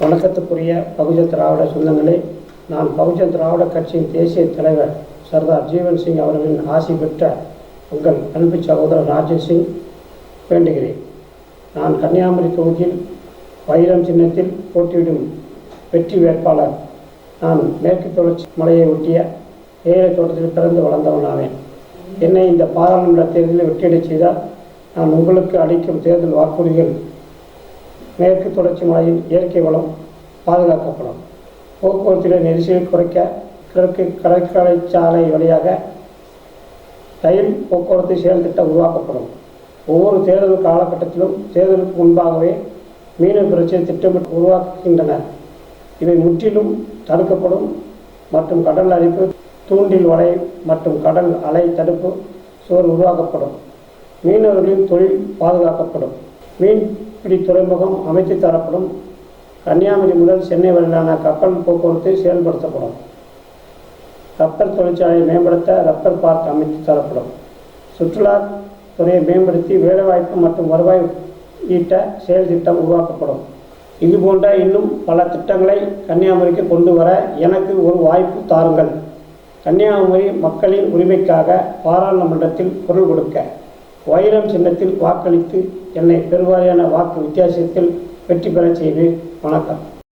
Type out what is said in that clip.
வணக்கத்துக்குரிய பகுஜன் திராவிட சொந்தங்களே நான் பகுஜன் திராவிட கட்சியின் தேசிய தலைவர் சர்தார் ஜீவன் சிங் அவர்களின் ஆசி பெற்ற உங்கள் அன்பு சகோதரர் ராஜேஷ் சிங் வேண்டுகிறேன். நான் கன்னியாகுமரி தொகுதியில் வைரம் சின்னத்தில் போட்டியிடும் வெற்றி வேட்பாளர் நான் மேற்கு தொடர்ச்சி மலையை ஒட்டிய ஏழை தோட்டத்தில் பிறந்து வளர்ந்தவனாவேன் என்னை இந்த பாராளுமன்ற தேர்தலில் வெற்றியடை செய்தால் நான் உங்களுக்கு அளிக்கும் தேர்தல் வாக்குறுதிகள் மேற்கு தொடர்ச்சி மலையில் இயற்கை வளம் பாதுகாக்கப்படும். போக்குவரத்தில் நெரிசலை குறைக்க கிழக்கு கடற்கரை சாலை வழியாக ரயில் போக்குவரத்து செயல் திட்டம் உருவாக்கப்படும். ஒவ்வொரு தேர்தல் காலகட்டத்திலும் தேர்தலுக்கு முன்பாகவே மீனவ பிரச்சனை திட்டமிட்டு உருவாக்குகின்றனர் இவை முற்றிலும் தடுக்கப்படும் மற்றும் கடல் அரிப்பு தூண்டில் வலை மற்றும் கடல் அலை தடுப்பு சுவர் உருவாக்கப்படும். மீனவர்களின் தொழில் பாதுகாக்கப்படும். மீன் மீன்பிடி துறைமுகம் அமைத்து தரப்படும் கன்னியாகுமரி முதல் சென்னை வரையிலான கப்பல் போக்குவரத்து செயல்படுத்தப்படும். ரப்பர் தொழிற்சாலையை மேம்படுத்த ரப்பர் பார்க் அமைத்து தரப்படும். சுற்றுலா துறையை மேம்படுத்தி வேலைவாய்ப்பு மற்றும் வருவாய் ஈட்ட செயல் திட்டம் உருவாக்கப்படும். இது போன்ற இன்னும் பல திட்டங்களை கன்னியாகுமரிக்கு கொண்டு வர எனக்கு ஒரு வாய்ப்பு தாருங்கள். கன்னியாகுமரி மக்களின் உரிமைக்காக பாராளுமன்றத்தில் குரல் கொடுக்க. வைரம் சின்னத்தில் வாக்களித்து என்னை பெருவாரியான வாக்கு வித்தியாசத்தில் வெற்றி பெறச் செய்வேன் வணக்கம்.